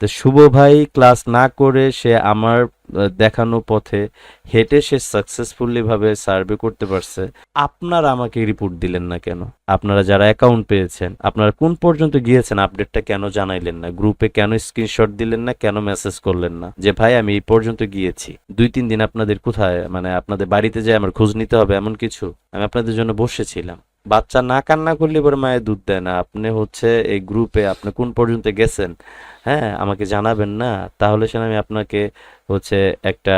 তো শুভ ভাই ক্লাস না করে সে আমার দেখানো পথে হেঁটে সে সাকসেসফুলি ভাবে সার্ভে করতে পারছে। আপনারা আমাকে রিপোর্ট দিলেন না কেন? আপনারা যারা অ্যাকাউন্ট পেয়েছেন, আপনারা কোন পর্যন্ত গিয়েছেন আপডেটটা কেন জানাইলেন না? গ্রুপে কেন স্ক্রিনশট দিলেন না, কেন মেসেজ করলেন না? যে ভাই, আমি এই পর্যন্ত গিয়েছি। দুই তিন দিন আপনাদের কোথায় মানে আপনাদের বাড়িতে যাই আমার খোঁজ নিতে হবে এমন কিছু? আমি আপনাদের জন্য বসেছিলাম। বাচ্চা না কান্না করলে এবার মায়ের দুধ দেয় না। আপনি হচ্ছে এই গ্রুপে আপনি কোন পর্যন্ত গেছেন হ্যাঁ আমাকে জানাবেন না তাহলে সে আমি আপনাকে হচ্ছে একটা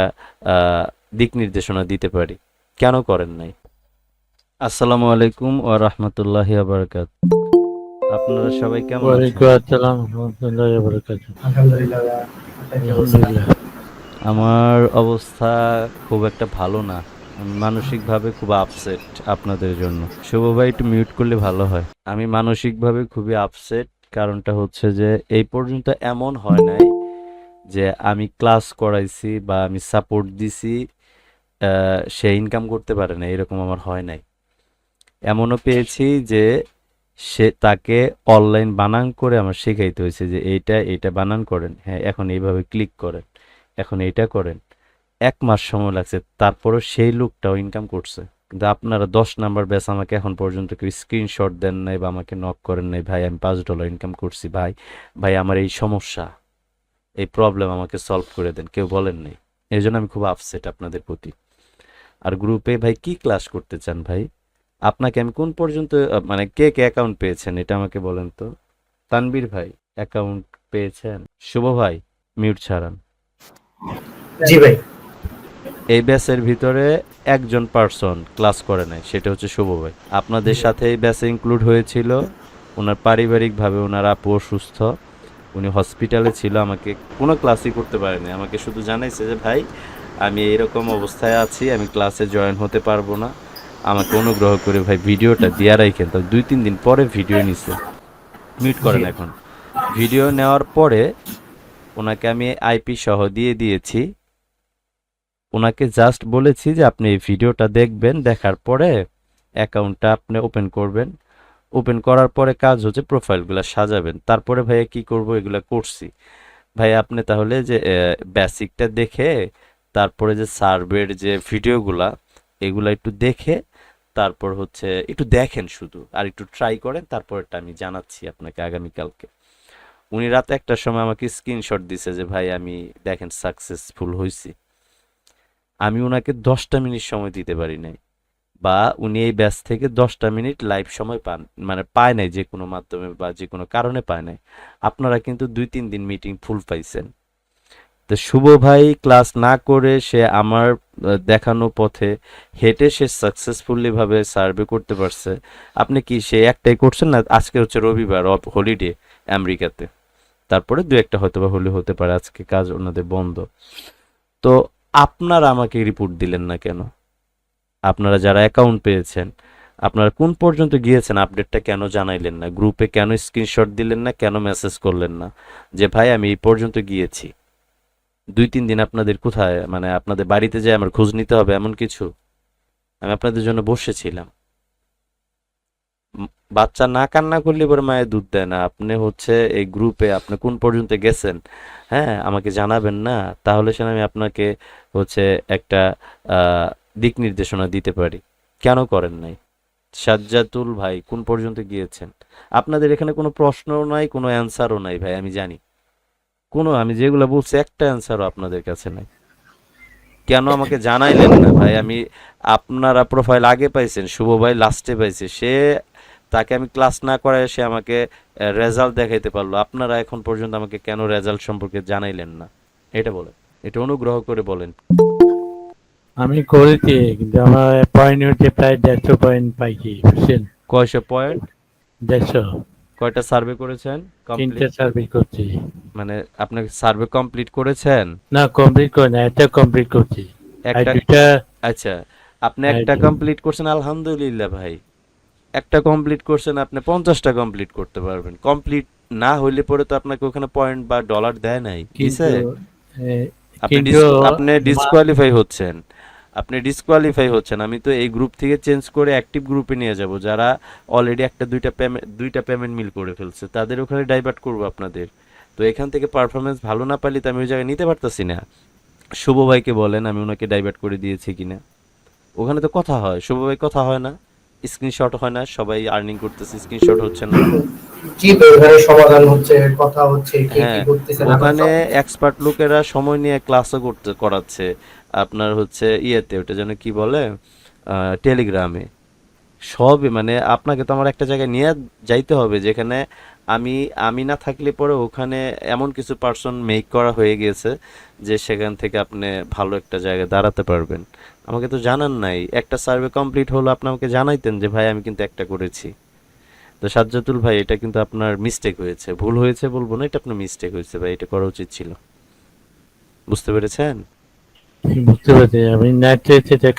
আহ, দিক নির্দেশনা দিতে পারি। কেন করেন নাই? আসসালামু আলাইকুম ওয়া রাহমাতুল্লাহি ওয়া বারাকাত। আপনারা সবাই কেমন আছেন? ওয়ালাইকুম আসসালাম রহমতুল্লাহ বরকাত আলহামদুলিল্লাহ। আলহামদুলিল্লাহ। আমার অবস্থা খুব একটা ভালো না। মানসিকভাবে খুব আপসেট আপনাদের জন্য। শুভ ভাই একটু মিউট করলে ভালো হয়। আমি মানসিকভাবে খুবই আপসেট কারণটা হচ্ছে যে এই পর্যন্ত এমন হয় নাই যে আমি ক্লাস করাইছি বা আমি সাপোর্ট দিছি সে ইনকাম করতে পারে না এরকম আমার হয় নাই। এমনও পেয়েছি যে সে তাকে অনলাইন বানান করে আমার শেখাইতে হয়েছে যে এইটা এইটা বানান করেন। হ্যাঁ এখন এইভাবে ক্লিক করেন। এখন এইটা করেন। এক মাস সময় লাগছে, তারপরও সেই লোকটাও ইনকাম করছে। কিন্তু আপনারা দশ নাম্বার ব্যাচ আমাকে এখন পর্যন্ত কেউ স্ক্রিনশট দেন নাই বা আমাকে নক করেন নাই, ভাই, আমি পাঁচ ডলার ইনকাম করছি, ভাই ভাই, আমার এই সমস্যা, এই প্রবলেম আমাকে সলভ করে দেন। কেউ বলেন নাই। এই জন্য আমি খুব আপসেট আপনাদের প্রতি। আর গ্রুপে ভাই, কি ক্লাস করতে চান, ভাই? আপনাকে আমি কোন পর্যন্ত মানে কে কে অ্যাকাউন্ট পেয়েছেন? এটা আমাকে বলেন তো। তানবীর ভাই অ্যাকাউন্ট পেয়েছেন? শুভ ভাই মিউট ছাড়ান। জি ভাই। এই ব্যাচের ভিতরে একজন পার্সন ক্লাস করে নাই সেটা হচ্ছে শুভ ভাই। আপনাদের সাথে এই ব্যাচে ইনক্লুড হয়েছিল ওনার পারিবারিকভাবে ওনার আপু অসুস্থ উনি হসপিটালে ছিল আমাকে কোনো ক্লাসই করতে পারেনি। আমাকে শুধু জানাইছে যে ভাই আমি এইরকম অবস্থায় আছি আমি ক্লাসে জয়েন হতে পারব না। আমাকে অনুগ্রহ করে ভাই ভিডিওটা দিয়া রাখেন তো দুই তিন দিন পরে ভিডিও নিছে। মিউট করেন এখন। ভিডিও নেওয়ার পরে ওনাকে আমি আইপি সহ দিয়ে দিয়েছি। ওনাকে জাস্ট বলেছি যে আপনি এই ভিডিওটা দেখবেন, দেখার পরে অ্যাকাউন্টটা আপনি ওপেন করবেন। ওপেন করার পরে কাজ হচ্ছে প্রোফাইলগুলো সাজাবেন। তারপরে ভাইয়া কি করব? এগুলা করছি। ভাই আপনি তাহলে যে বেসিকটা দেখে, তারপরে যে সার্ভের যে ভিডিওগুলা, এগুলা একটু দেখে, তারপর হচ্ছে একটু দেখেন শুধু। আর একটু ট্রাই করেন তারপরটা আমি জানাচ্ছি আপনাকে আগামীকালকে। উনি রাত একটার সময় আমাকে স্ক্রিনশট দিছে যে, ভাই, আমি দেখেন সাকসেসফুল হয়েছি আমি ওনাকে দশটা মিনিট সময় দিতে পারি নাই। বা উনি এই ব্যাচ থেকে দশটা মিনিট লাইভ সময় পান মানে পায় নাই যে কোনো মাধ্যমে বা যে কোনো কারণে পায় নাই। আপনারা কিন্তু দুই, তিন দিন মিটিং ফুল পাইছেন। তো শুভ ভাই ক্লাস না করে সে আমার দেখানো পথে হেঁটে সে সাকসেসফুলি ভাবে সার্ভে করতে পারছে। আপনি কি সে একটাই করছেন না? আজকে হচ্ছে রবিবার হলিডে আমেরিকাতে। তারপরে দু একটা হয়তো বা হলে হতে পারে, আজকে কাজ ওনাদের বন্ধ। তো আপনারা আমাকে রিপোর্ট দিলেন না কেন? আপনারা যারা অ্যাকাউন্ট পেয়েছেন, আপনারা কোন পর্যন্ত গিয়েছেন আপডেটটা কেন জানাইলেন না? গ্রুপে কেন স্ক্রিনশট দিলেন না? কেন মেসেজ করলেন না? যে ভাই, আমি এই পর্যন্ত গিয়েছি। দুই, তিন দিন আপনাদের কোথায়? মানে আপনাদের বাড়িতে যাই আমার খোঁজ নিতে হবে এমন কিছু? আমি আপনাদের জন্য বসেছিলাম। বাচ্চা না কান্না করলে এবার মায়ের দুধ দেয় না। আপনি হচ্ছে এই গ্রুপে আপনি কোন পর্যন্ত গেছেন হ্যাঁ আমাকে জানাবেন না, তাহলে সে আমি আপনাকে হচ্ছে একটা দিক নির্দেশনা দিতে পারি। কেন করেন নাই? সাজ্জাতুল ভাই, কোন পর্যন্ত গিয়েছেন? আপনাদের এখানে কোনো প্রশ্নও নাই, কোনো অ্যান্সারও নাই ভাই, আমি জানি। কোনো, আমি যেগুলো বলছি, একটা অ্যান্সারও আপনাদের কাছে নাই। কেন আমাকে জানাইলেন না ভাই? আমি, আপনারা প্রোফাইল আগে পাইছেন, শুভ ভাই লাস্টে পাইছে। সে তাকে আমি ক্লাস না করায় সে আমাকে রেজাল্ট দেখাইতে পারল। আপনারা এখন পর্যন্ত আমাকে কেন রেজাল্ট সম্পর্কে জানাইলেন না? এটা বলেন। এটা অনুগ্রহ করে বলেন। আমি করেছি কিন্তু আমার পয়েন্ট হচ্ছে প্রায় দেড়শো পয়েন্ট পাইছি বুঝছেন? কয়শো পয়েন্ট দেড়শো। কয়টা সার্ভে করেছেন? তিনটে সার্ভিস করছি। মানে আপনি সার্ভে কমপ্লিট করেছেন? না কমপ্লিট করে না একটা কমপ্লিট করছি। একটা? আচ্ছা। আপনি একটা কমপ্লিট করছেন আলহামদুলিল্লাহ ভাই। একটা কমপ্লিট করছেন আপনি পঞ্চাশটা কমপ্লিট করতে পারবেন। কমপ্লিট না হইলে পরে তো আপনাকে ওখানে পয়েন্ট বা ডলার দেয় নাই। আপনি ডিসকোয়ালিফাই হচ্ছেন। আপনি ডিসকোয়ালিফাই হচ্ছেন। আমি তো এই গ্রুপ থেকে চেঞ্জ করে অ্যাক্টিভ গ্রুপে নিয়ে যাব। যারা অলরেডি একটা দুইটা পেমেন্ট দুইটা পেমেন্ট মিল করে ফেলছে তাদের ওখানে ডাইভার্ট করব আপনাদের। তো এখান থেকে পারফরমেন্স ভালো না পারলে তো আমি ওই জায়গায় নিতে পারতেছি না। শুভ ভাইকে বলেন আমি ওনাকে ডাইভার্ট করে দিয়েছি কিনা। ওখানে তো কথা হয়। শুভ ভাই কথা হয় না? স্ক্রিনশট হয় না সবাই আর্নিং করতেছে স্ক্রিনশট হচ্ছে না। জি ওখানে সমাধান হচ্ছে কথা হচ্ছে কে কি হ্যাঁ করতেছে না ওখানে এক্সপার্ট লোকেরা সময় নিয়ে ক্লাসও করতে করাচ্ছে। আপনার হচ্ছে ইয়েতে ওটা যেন কি বলে টেলিগ্রামে সবই মানে আপনাকে তো আমার একটা জায়গায় নিয়ে যাইতে হবে যেখানে আমি আমি না থাকলে পরে ওখানে এমন কিছু পার্সন মেক করা হয়ে গেছে যে সেখান থেকে আপনি ভালো একটা জায়গায় দাঁড়াতে পারবেন। আমাকে তো জানান নাই। একটা সার্ভে কমপ্লিট হলো আপনি আমাকে জানাইতেন যে ভাই আমি কিন্তু একটা করেছি। তো সাজ্জাতুল ভাই এটা কিন্তু আপনার মিস্টেক হয়েছে। ভুল হয়েছে বলব না এটা আপনার মিস্টেক হয়েছে ভাই এটা করা উচিত ছিল। বুঝতে পেরেছেন? বুঝতে পারছি। আমি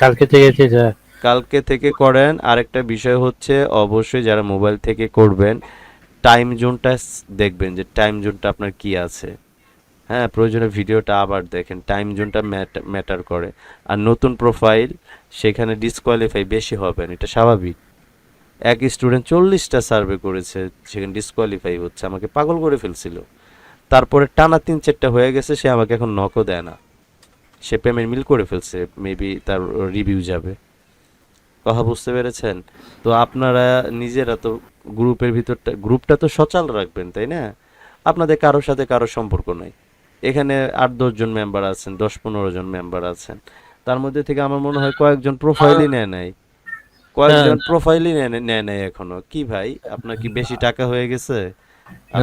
কালকে যা কালকে থেকে করেন। আরেকটা বিষয় হচ্ছে অবশ্যই যারা মোবাইল থেকে করবেন টাইম জোনটা দেখবেন যে টাইম জোনটা আপনার কি আছে। হ্যাঁ প্রয়োজনে ভিডিওটা আবার দেখেন টাইম জোনটা ম্যাটার করে। আর নতুন প্রোফাইল সেখানে ডিসকোয়ালিফাই বেশি হবেন এটা স্বাভাবিক। এক স্টুডেন্ট চল্লিশটা সার্ভে করেছে, সেখানে ডিসকোয়ালিফাই হচ্ছে, আমাকে পাগল করে ফেলছিল। তারপরে টানা তিন চারটা হয়ে গেছে, সে আমাকে এখন নকও দেয় না। সে পেমেন্ট মিল করে ফেলছে মেবি তার রিভিউ যাবে। কথা বুঝতে পেরেছেন? তো আপনারা নিজেরা তো গ্রুপের ভিতরটা গ্রুপটা তো সচল রাখবেন, তাই না? আপনাদের কারোর সাথে কারও সম্পর্ক নাই। এখানে আট দশ জন মেম্বার আছেন দশ পনেরো জন মেম্বার আছেন। তার মধ্যে থেকে আমার মনে হয় কয়েকজন প্রোফাইলই নেয় নাই। কয়েকজন প্রোফাইলই নেয় নাই এখনও। কি ভাই? আপনার কি বেশি টাকা হয়ে গেছে?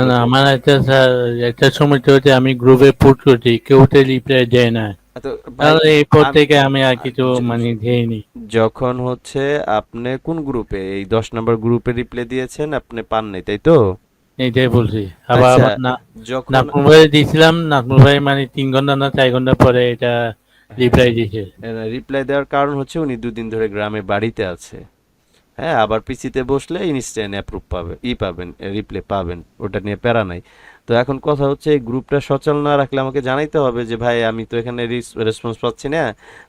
না আমার একটা স্যার একটা সময় হচ্ছে আমি গ্রুপে পুট করছি কেউ তো রিপ্লাই দেয় না। তো তাহলে এরপর আমি- থেকে আমি আর কিছু মানে দেইনি। যখন হচ্ছে আপনি কোন গ্রুপে এই দশ নম্বর গ্রুপে রিপ্লাই দিয়েছেন আপনি পান নাই তাই তো? এইটাই বলছি। আবার আচ্ছা, আমার না যখন নাজমুল ভাই দিয়েছিলাম নাকমুল ভাই মানে তিন ঘণ্টা না চার ঘণ্টা পরে এটা রিপ্লাই দিয়েছে। রিপ্লাই দেওয়ার কারণ হচ্ছে উনি দুদিন ধরে গ্রামে বাড়িতে আছে। হ্যাঁ আবার পিসিতে বসলে ইনস্ট্যান্ট অ্যাপ্রুভ পাবে ই পাবেন রিপ্লে পাবেন ওটা নিয়ে প্যারা নাই। তো এখন কথা হচ্ছে এই গ্রুপটা সচল না রাখলে আমাকে জানাইতে হবে যে, ভাই, আমি তো এখানে রেসপন্স পাচ্ছি না।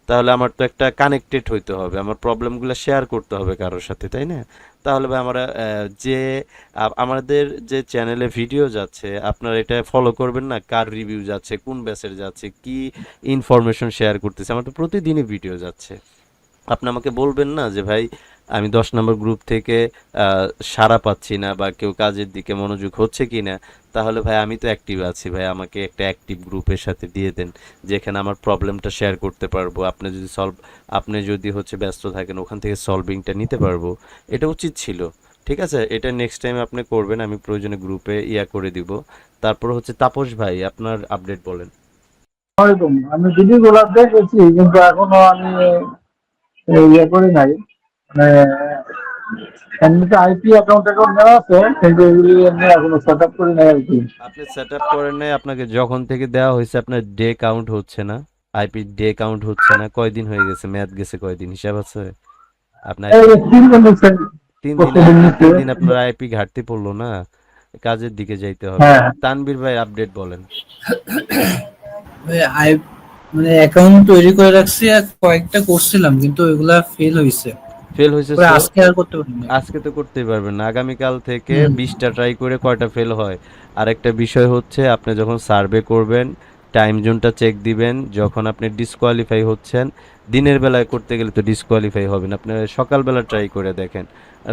তাহলে আমার তো একটা কানেক্টেড হইতে হবে। আমার প্রবলেমগুলো শেয়ার করতে হবে কারোর সাথে, তাই না? তাহলে ভাই, আমরা যে আমাদের যে চ্যানেলে ভিডিও যাচ্ছে, আপনারা এটা ফলো করবেন না, কার রিভিউ যাচ্ছে, কোন ব্যাচের যাচ্ছে, কি ইনফরমেশন শেয়ার করতেছে। আমার তো প্রতিদিনই ভিডিও যাচ্ছে। আপনি আমাকে বলবেন না যে, ভাই আমি দশ নম্বর গ্রুপ থেকে সাড়া পাচ্ছি না বা কেউ কাজের দিকে মনোযোগ হচ্ছে কি না তাহলে ভাই আমি তো অ্যাক্টিভ আছি ভাই, আমাকে একটা অ্যাক্টিভ গ্রুপের সাথে দিয়ে দেন, যেখানে আমার প্রবলেমটা শেয়ার করতে পারব। আপনি যদি সলভ আপনি যদি হচ্ছে ব্যস্ত থাকেন, ওখান থেকে সলভিংটা নিতে পারব। এটা উচিত ছিল, ঠিক আছে? এটা নেক্সট টাইম আপনি করবেন, আমি প্রয়োজনে গ্রুপে ইয়া করে দিব। তারপর হচ্ছে তাপস ভাই, আপনার আপডেট বলেন। আমি ভিডিও গুলো দেখেছি, কিন্তু এখনও আমি ইয়ে করি নাই। মানে এমনিতে আইপি অ্যাকাউন্ট অ্যাকাউন্ট নেওয়া আছে কিন্তু এগুলি এমনি এখনও সেট আপ করি নাই আর কি। আপনি সেট আপ করেন নাই আপনাকে যখন থেকে দেওয়া হয়েছে আপনার ডে কাউন্ট হচ্ছে না আইপি ডে কাউন্ট হচ্ছে না কয়দিন হয়ে গেছে ম্যাথ গেছে কয়দিন হিসাব আছে? আপনার তিন দিন তিন দিন প্রতিদিন নিচ্ছে। তিন দিন আপনার আইপি ঘাটতি পড়ল না কাজের দিকে যাইতে হবে। হ্যাঁ। তানবীর ভাই আপডেট বলেন। মানে অ্যাকাউন্ট তৈরি করে রাখছি আর কয়েকটা করছিলাম কিন্তু ওইগুলা ফেল হয়েছে ফেল হয়েছে আজকে আর করতে পারবেন আজকে তো করতেই পারবেন না। আগামীকাল থেকে। বিশটা ট্রাই করে কয়টা ফেল হয়? আরেকটা বিষয় হচ্ছে আপনি যখন সার্ভে করবেন টাইম জোনটা চেক দিবেন যখন আপনি ডিসকোয়ালিফাই হচ্ছেন দিনের বেলায় করতে গেলে তো ডিসকোয়ালিফাই হবেন। আপনি সকালবেলা ট্রাই করে দেখেন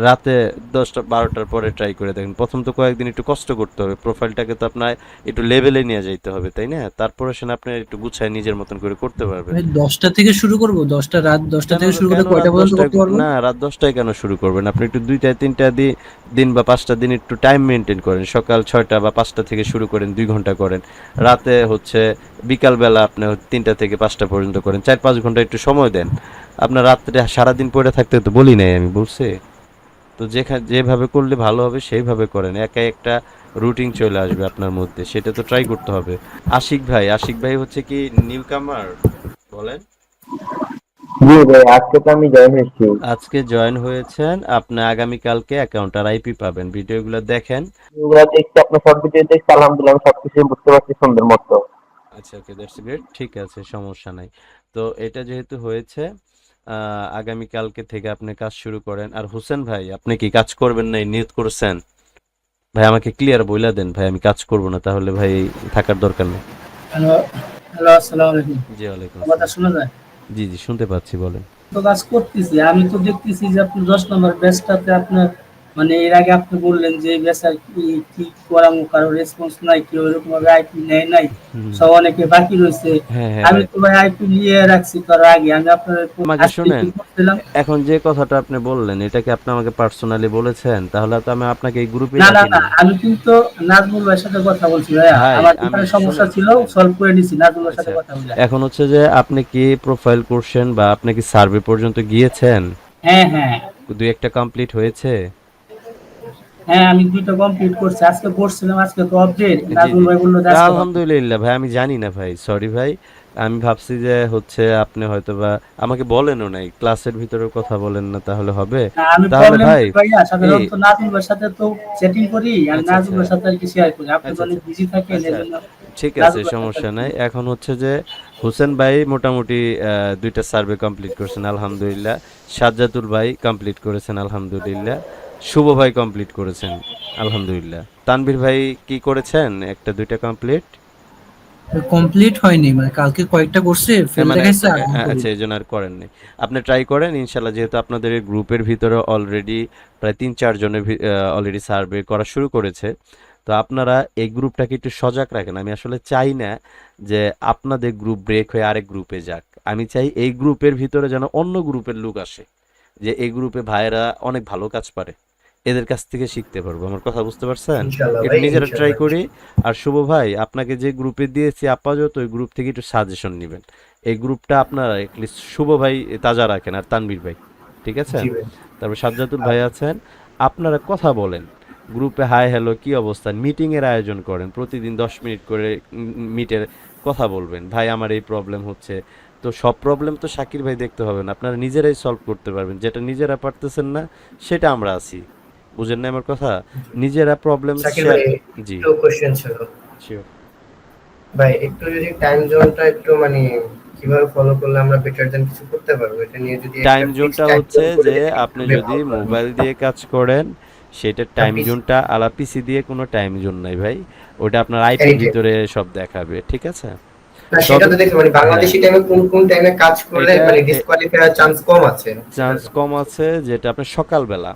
রাতে দশটা বারোটার পরে ট্রাই করে দেখেন। প্রথম তো কয়েকদিন একটু কষ্ট করতে হবে প্রোফাইলটাকে তো আপনার একটু লেভেলে নিয়ে যাইতে হবে তাই না? তারপরে সে আপনি একটু গুছায় নিজের মতন করে করতে পারবেন। ভাই দশটা থেকে শুরু করব? দশটা রাত দশটা থেকে শুরু করে কয়টা পর্যন্ত করতে পারব? না রাত দশটায় কেন শুরু করবেন? আপনি একটু দুইটা তিনটা দিন বা পাঁচটা দিন একটু টাইম মেনটেন করেন। সকাল ছয়টা বা পাঁচটা থেকে শুরু করেন দুই ঘণ্টা করেন। রাতে হচ্ছে বিকালবেলা আপনি তিনটা থেকে পাঁচটা পর্যন্ত করেন চার পাঁচ ঘণ্টা একটু সময় দেন। আপনার রাত্রে সারাদিন পড়ে থাকতে তো বলি নাই আমি বলছি তো যেখানে যেভাবে করলে ভালো হবে সেইভাবে করেন একা একটা রুটিন চলে আসবে আপনার মধ্যে সেটা তো ট্রাই করতে হবে। আশিক ভাই আশিক ভাই হচ্ছে কি নিউ কামার বলেন। জি ভাই আজকে তো আমি জয়েন হয়েছি। আজকে জয়েন হয়েছেন আপনি আগামীকালকে অ্যাকাউন্ট আর আইপি পাবেন ভিডিওগুলো দেখেন। এগুলো দেখছি আপনার সব ভিডিও দেখছি আলহামদুলিল্লাহ সবকিছু বুঝতে পারছি সুন্দর মতো। আচ্ছা ওকে দ্যাটস গ্রেট ঠিক আছে সমস্যা নাই। তো এটা যেহেতু হয়েছে আহ, আগামীকালকে থেকে আপনি কাজ শুরু করেন। আর হোসেন ভাই আপনি কি কাজ করবেন না নিয়ত করছেন? ভাই আমাকে ক্লিয়ার বইলা দেন ভাই আমি কাজ করব না তাহলে ভাই থাকার দরকার নেই। হ্যালো হ্যালো আসসালামু আলাইকুম। জি ওয়ালাইকুম কথা। শোনা যায়? জি জি শুনতে পাচ্ছি বলেন। তো কাজ করতেছি আমি তো দেখতেছি যে আপনি দশ নম্বর ব্যাচটাতে আপনার মানে এর আগে আপনি বললেন যে ব্যাচার কি কি করামো কারও রেসপন্স নাই কেউ এরকম ভাবে আইপি নেয় নাই সব অনেকে বাকি রয়েছে। হ্যাঁ হ্যাঁ আমি। তো ভাই আইপি নিয়ে রাখছি তার আগে আমি আপনার শুনেন। এখন যে কথাটা আপনি বললেন এটা কি আপনি আমাকে পার্সোনালি বলেছেন? তাহলে তো আমি আপনাকে এই গ্রুপে না না না আমি কিন্তু নাজমুল ভাইয়ের সাথে কথা বলছি ভাই, আমার আমি এখানে সমস্যা ছিল সলভ করে নিছি নাজমুল ভাইয়ের সাথে আচ্ছা। কথা বলে। এখন হচ্ছে যে আপনি কি প্রোফাইল করছেন বা আপনি কি সার্ভে পর্যন্ত গিয়েছেন? হ্যাঁ হ্যাঁ। দুই একটা কমপ্লিট হয়েছে? হ্যাঁ আমি দুইটা কমপ্লিট করছি। আজকে করছিলাম আজকে তো আপডেট জি। ভাই বলল আলহামদুলিল্লাহ ভাই আমি জানি না ভাই সরি ভাই। আমি ভাবছি যে হচ্ছে আপনি হয়তো বা আমাকে বলেনও নাই ক্লাসের ভিতরে কথা বলেন না তাহলে হবে। তাহলে ভাই, সাধারণত সাথে তো করি আর আচ্ছা, ভাইয়ের আচ্ছা। সাথে আর কি শেয়ার করি। আপনি আচ্ছা, অনেক বিজি থাকেন আচ্ছা। ঠিক আছে সমস্যা নাই। এখন হচ্ছে যে হোসেন ভাই মোটামুটি দুইটা সার্ভে কমপ্লিট করেছেন আলহামদুলিল্লাহ। সাজ্জাতুল ভাই কমপ্লিট করেছেন আলহামদুলিল্লাহ। শুভ ভাই কমপ্লিট করেছেন আলহামদুলিল্লাহ। তানভীর ভাই কি করেছেন? একটা দুইটা কমপ্লিট কমপ্লিট হয়নি মানে কালকে কয়েকটা করছে ফেল মানে দেখাইছে আচ্ছা এই জন্য আর করেননি আপনি ট্রাই করেন ইনশাল্লাহ যেহেতু আপনাদের গ্রুপের ভিতরে অলরেডি প্রায় তিন চার জনের অলরেডি সার্ভে করা শুরু করেছে। তো আপনারা এই গ্রুপটাকে একটু সজাগ রাখেন। আমি আসলে চাই না যে আপনাদের গ্রুপ ব্রেক হয়ে আরেক গ্রুপে যাক। আমি চাই এই গ্রুপের ভিতরে যেন অন্য গ্রুপের লোক আসে যে এই গ্রুপে ভাইয়েরা অনেক ভালো কাজ পারে। এদের কাছ থেকে শিখতে পারব। আমার কথা বুঝতে পারছেন? একটু নিজেরা ট্রাই করি। আর শুভ ভাই আপনাকে যে গ্রুপে দিয়েছি আপাতত ওই গ্রুপ থেকে একটু সাজেশন নেবেন। এই গ্রুপটা আপনারা এটলিস্ট শুভ ভাই তাজা রাখেন আর তানবীর ভাই ঠিক আছে। তারপর সাজ্জাতুল ভাই আছেন। আপনারা কথা বলেন। গ্রুপে হাই হ্যালো কি অবস্থা? মিটিং এর আয়োজন করেন প্রতিদিন দশ মিনিট করে মিটের কথা বলবেন। ভাই আমার এই প্রবলেম হচ্ছে। তো সব প্রবলেম তো শাকির ভাই দেখতে হবে না। আপনারা নিজেরাই সলভ করতে পারবেন। যেটা নিজেরা পারতেছেন না সেটা আমরা আছি। বুঝেন না আমার কথা? নিজেরা প্রবলেম জি। কোশ্চেন ছিল. ভাই একটু যদি টাইম জোনটা একটু মানে কীভাবে ফলো করলে আমরা বেটার দেন কিছু করতে পারব এটা নিয়ে যদি টাইম জোনটা হচ্ছে যে আপনি যদি মোবাইল দিয়ে কাজ করেন সেটা টাইম জোনটা আলা পিসি দিয়ে কোনো টাইম জোন নাই ভাই। ওটা আপনার আইপি. ভিতরে সব দেখাবে ঠিক আছে? সেটা তো দেখি মানে বাংলাদেশি টাইমে কোন কোন টাইমে কাজ করলে মানে ডিসকোয়ালিফাই চান্স কম আছে। চান্স কম আছে যেটা আপনি সকালবেলা।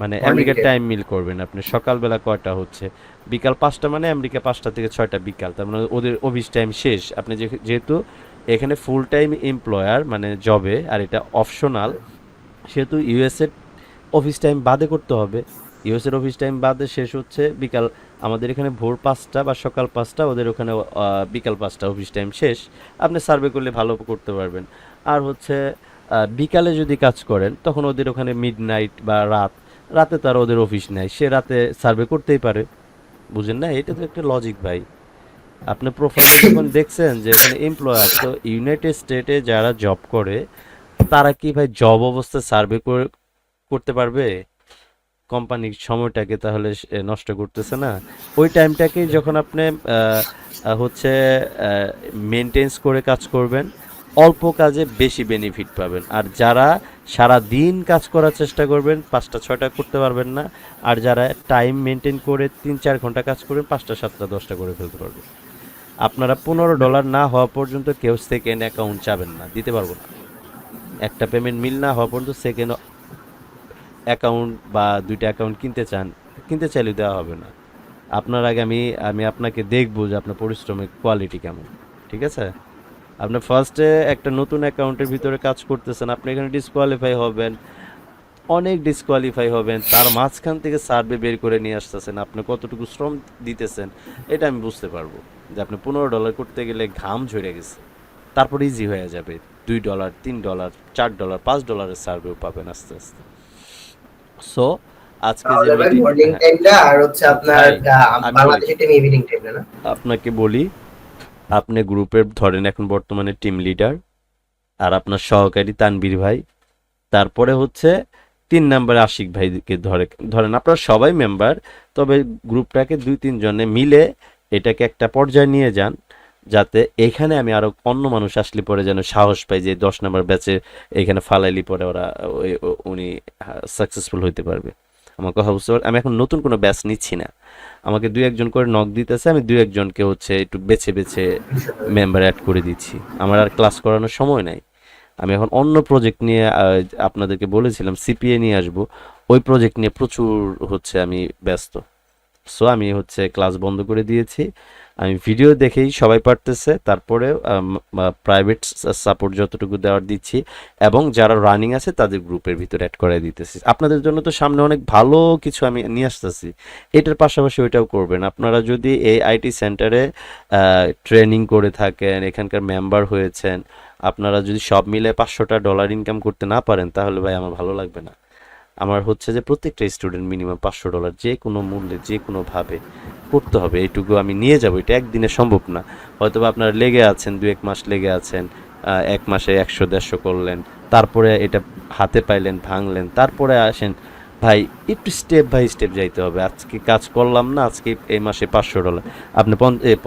মানে আমেরিকার টাইম মিল করবেন আপনি। সকালবেলা কয়টা হচ্ছে? বিকাল পাঁচটা মানে আমেরিকা পাঁচটা থেকে ছয়টা বিকাল। তার মানে ওদের অফিস টাইম শেষ। আপনি যেহেতু এখানে ফুল টাইম এমপ্লয়ার মানে জবে আর এটা অপশনাল সেহেতু ইউএসএর অফিস টাইম বাদে করতে হবে। ইউএসএর অফিস টাইম বাদে শেষ হচ্ছে বিকাল আমাদের এখানে ভোর পাঁচটা বা সকাল পাঁচটা ওদের ওখানে বিকাল পাঁচটা অফিস টাইম শেষ। আপনি সার্ভে করলে ভালো করতে পারবেন। আর হচ্ছে বিকালে যদি কাজ করেন তখন ওদের ওখানে মিড নাইট বা রাত রাতে তার ওদের অফিস নেয় সে রাতে সার্ভে করতেই পারে। বুঝেন না? এটা তো একটা লজিক ভাই। আপনি প্রোফাইলে যখন দেখছেন যে এখানে এমপ্লয়ার তো ইউনাইটেড স্টেটে যারা জব করে, তারা কি ভাই জব অবস্থায় সার্ভে করে, করতে পারবে? কোম্পানির সময়টাকে তাহলে নষ্ট করতেছে না? ওই টাইমটাকে যখন আপনি হচ্ছে মেনটেন্স করে কাজ করবেন অল্প কাজে বেশি বেনিফিট পাবেন। আর যারা সারা দিন কাজ করার চেষ্টা করবেন, পাঁচটা, ছয়টা করতে পারবেন না। আর যারা টাইম মেনটেন করে তিন, চার ঘণ্টা কাজ করবেন, পাঁচটা, সাতটা, দশটা করে ফেলতে পারবেন। আপনারা পনেরো ডলার না হওয়া পর্যন্ত কেউ সেকেন্ড অ্যাকাউন্ট চাবেন না, দিতে পারব না। একটা পেমেন্ট মিল না হওয়া পর্যন্ত সেকেন্ড অ্যাকাউন্ট বা দুইটা অ্যাকাউন্ট কিনতে চান, কিনতে চাইলে দেওয়া হবে না। আপনার আগে আমি আমি আপনাকে দেখব যে আপনার পরিশ্রমের কোয়ালিটি কেমন, ঠিক আছে? আপনি ফার্স্টে একটা নতুন অ্যাকাউন্টের ভিতরে কাজ করতেছেন আপনি এখানে ডিসকোয়ালিফাই হবেন অনেক ডিসকোয়ালিফাই হবেন তার মাঝখান থেকে সার্ভে বের করে নিয়ে আসতেছেন আপনি কতটুকু শ্রম দিতেছেন এটা আমি বুঝতে পারব। যে আপনি পনেরো ডলার করতে গেলে ঘাম ঝরে গেছে তারপর ইজি হয়ে যাবে। দুই ডলার তিন ডলার চার ডলার পাঁচ ডলারের সার্ভেও পাবেন আস্তে আস্তে। সো আজকে যে মর্নিং হ্যাঁ, টাইমটা আর হচ্ছে আপনার ভাই, আহ, আমি বাংলাদেশি টাইম ইভিনিং টাইমটা না? আপনাকে বলি আপনি গ্রুপের ধরেন এখন বর্তমানে টিম লিডার আর আপনার সহকারী তানবীর ভাই। তারপরে হচ্ছে তিন নাম্বার আশিক ভাইকে ধরে ধরেন আপনারা সবাই মেম্বার তবে গ্রুপটাকে দুই তিন জনে মিলে এটাকে একটা পর্যায়ে নিয়ে যান, যাতে এখানে আমি আরও অন্য মানুষ আসলে পরে যেন সাহস পাই যে দশ নাম্বার ব্যাচে এখানে ফালাইলি পরে ওরা উনি সাকসেসফুল হইতে পারবে। আমার কথা বুঝতে পার আমি এখন নতুন কোনো ব্যাচ নিচ্ছি না। আমাকে দুই একজন করে নক দিতেছে, আমি দুই একজনকে হচ্ছে একটু বেছে বেছে মেম্বার অ্যাড করে দিচ্ছি। আমার আর ক্লাস করানোর সময় নাই। আমি এখন অন্য প্রজেক্ট নিয়ে আপনাদেরকে বলেছিলাম সিপিএ নিয়ে আসব। ওই প্রজেক্ট নিয়ে প্রচুর হচ্ছে আমি ব্যস্ত। সো আমি হচ্ছে ক্লাস বন্ধ করে দিয়েছি। আমি ভিডিও দেখেই সবাই পারতেছে, তারপরে প্রাইভেট সাপোর্ট যতটুকু দেওয়ার দিচ্ছি এবং যারা রানিং আছে তাদের গ্রুপের ভিতরে অ্যাড করে দিতেছি। আপনাদের জন্য তো সামনে অনেক ভালো কিছু আমি নিয়ে আসতেছি। এটার পাশাপাশি ওইটাও করবেন। আপনারা যদি এই আইটি সেন্টারে ট্রেনিং করে থাকেন, এখানকার মেম্বার হয়েছেন, আপনারা যদি সব মিলে পাঁচশোটা ডলার ইনকাম করতে না পারেন, তাহলে ভাই আমার ভালো লাগবে না। আমার হচ্ছে যে প্রত্যেকটা স্টুডেন্ট মিনিমাম পাঁচশো ডলার যে কোনো মূল্যে, যে কোনোভাবে করতে হবে, এইটুকু আমি নিয়ে যাব, এটা একদিনে সম্ভব না। হয়তো বা আপনারা লেগে আছেন দু এক মাস লেগে আছেন এক মাসে একশো, দেড়শো করলেন, তারপরে এটা হাতে পাইলেন, ভাঙলেন, তারপরে আসেন, ভাই, একটু স্টেপ বাই স্টেপ যাইতে হবে, আজকে কাজ করলাম না, আজকে এই মাসে পাঁচশো ডলার আপনি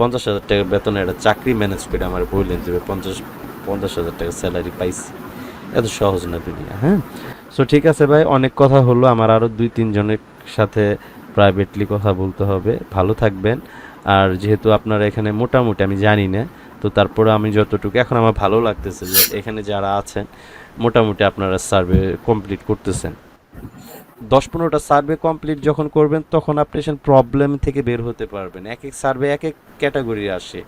পঞ্চাশ হাজার টাকা বেতনে একটা চাকরি ম্যানেজ করে আমার বললেন যে পঞ্চাশ পঞ্চাশ হাজার টাকা স্যালারি পাইছি। এত সহজ না দুনিয়া হ্যাঁ? সো ঠিক আছে ভাই, অনেক কথা হলো, আমার আরও দুই, তিনজনের সাথে প্রাইভেটলি কথা বলতে হবে। ভালো থাকবেন। আর যেহেতু আপনারা এখানে মোটামুটি আমি জানি না, তো তারপরে আমি যতটুকু এখন আমার ভালো লাগতেছে যে এখানে যারা আছেন, মোটামুটি আপনারা সার্ভে কমপ্লিট করতেছেন। দশ পনেরোটা সার্ভে কমপ্লিট যখন করবেন, তখন আপনি সেন প্রবলেম থেকে বের হতে পারবেন। এক এক সার্ভে এক এক ক্যাটাগরি আসে।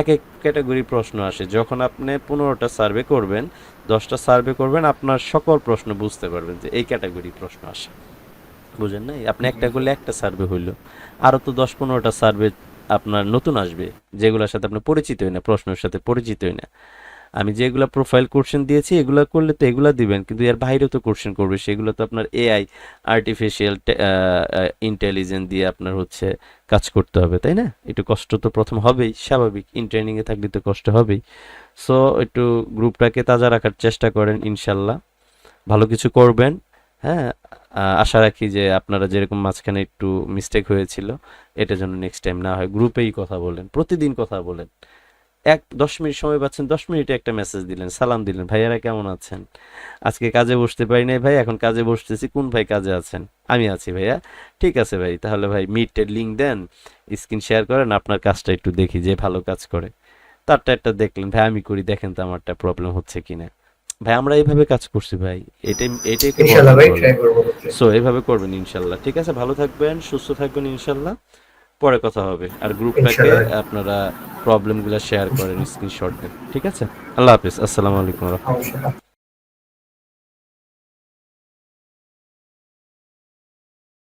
এক এক ক্যাটাগরি প্রশ্ন আসে। যখন আপনি পনেরোটা সার্ভে করবেন, দশটা সার্ভে করবেন, আপনার সকল প্রশ্ন বুঝতে পারবেন যে এই ক্যাটাগরি প্রশ্ন আসে। বুঝেন নাই? আপনি একটা করলে একটা সার্ভে হইল। আরও তো দশ পনেরোটা সার্ভে আপনার নতুন আসবে যেগুলোর সাথে আপনি পরিচিত হই না প্রশ্নের সাথে পরিচিত হই না। আমি যেগুলো প্রোফাইল কোশ্চেন দিয়েছি এগুলো করলে তো এগুলো দিবেন কিন্তু এর বাইরেও তো কোশ্চেন করবে। সেগুলো তো আপনার এআই আর্টিফিশিয়াল ইন্টেলিজেন্স দিয়ে আপনার হচ্ছে কাজ করতে হবে তাই না? একটু কষ্ট তো প্রথম হবেই স্বাভাবিক। ইন ট্রেনিংয়ে থাকলে তো কষ্ট হবেই। সো একটু গ্রুপটাকে তাজা রাখার চেষ্টা করেন ইনশাল্লাহ। ভালো কিছু করবেন। হ্যাঁ আশা রাখি যে আপনারা যেরকম মাঝখানে একটু মিস্টেক হয়েছিল, এটা যেন নেক্সট টাইম না হয়। গ্রুপেই কথা বলেন, প্রতিদিন কথা বলেন। এক, দশ মিনিট সময় পাচ্ছেন, দশ মিনিটে একটা মেসেজ দিলেন, সালাম দিলেন, ভাইয়ারা কেমন আছেন? আজকে কাজে বসতে পারি নাই ভাই, এখন কাজে বসতেছি, কোন ভাই কাজে আছেন? আমি আছি ভাইয়া, ঠিক আছে ভাই, তাহলে ভাই মিটের লিঙ্ক দেন স্ক্রিন শেয়ার করেন, আপনার কাজটা একটু দেখি, যে ভালো কাজ করে। তারটা একটা দেখলেন, ভাই, আমি করি, দেখেন তো আমারটা প্রবলেম হচ্ছে কিনা। ভাই আমরা এইভাবে কাজ করছি ভাই। এটাই এটাই ইনশাআল্লাহ ভাই ট্রাই করব হচ্ছে। সো এইভাবে করবেন ইনশাল্লাহ। ঠিক আছে ভালো থাকবেন সুস্থ থাকবেন ইনশাল্লাহ। পরে কথা হবে। আর গ্রুপটাকে। আপনারা প্রবলেমগুলো শেয়ার করেন স্ক্রিনশট দেন। ঠিক আছে? আল্লাহ হাফিজ। আসসালামু আলাইকুম অবশ্যই